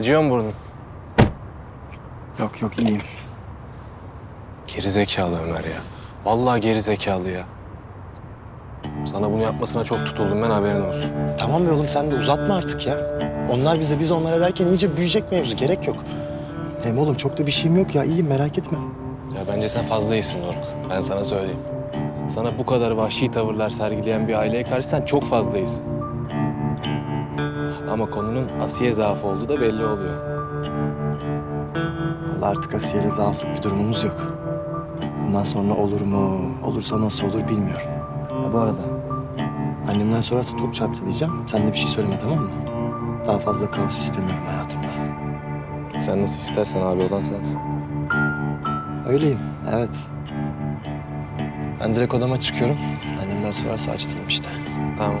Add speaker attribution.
Speaker 1: Acıyor mu burnun?
Speaker 2: Yok yok iyiyim.
Speaker 1: Geri zekalı Ömer ya. Vallahi geri zekalı ya. Sana bunu yapmasına çok tutuldum ben haberin olsun.
Speaker 2: Tamam be oğlum sen de uzatma artık ya. Onlar bize biz onlara derken iyice büyüyecek mevzu gerek yok. Hem oğlum çok da bir şeyim yok ya iyiyim merak etme.
Speaker 1: Ya bence sen fazla iyisin Doruk. Ben sana söyleyeyim. Sana bu kadar vahşi tavırlar sergileyen bir aileye karşı sen çok fazla iyisin. Ama konunun Asiye zaafı olduğu da belli oluyor.
Speaker 2: Vallahi artık Asiye'yle zaaflık bir durumumuz yok. Bundan sonra olur mu, olursa nasıl olur bilmiyorum. Ha bu arada annemler sorarsa top çarptı diyeceğim. Sen de bir şey söyleme tamam mı? Daha fazla kaos istemiyorum hayatımda.
Speaker 1: Sen nasıl istersen abi olan sensin.
Speaker 2: Öyleyim, evet. Ben direkt odama çıkıyorum. Annemler sorarsa aç diyeyim işte.
Speaker 1: Tamam.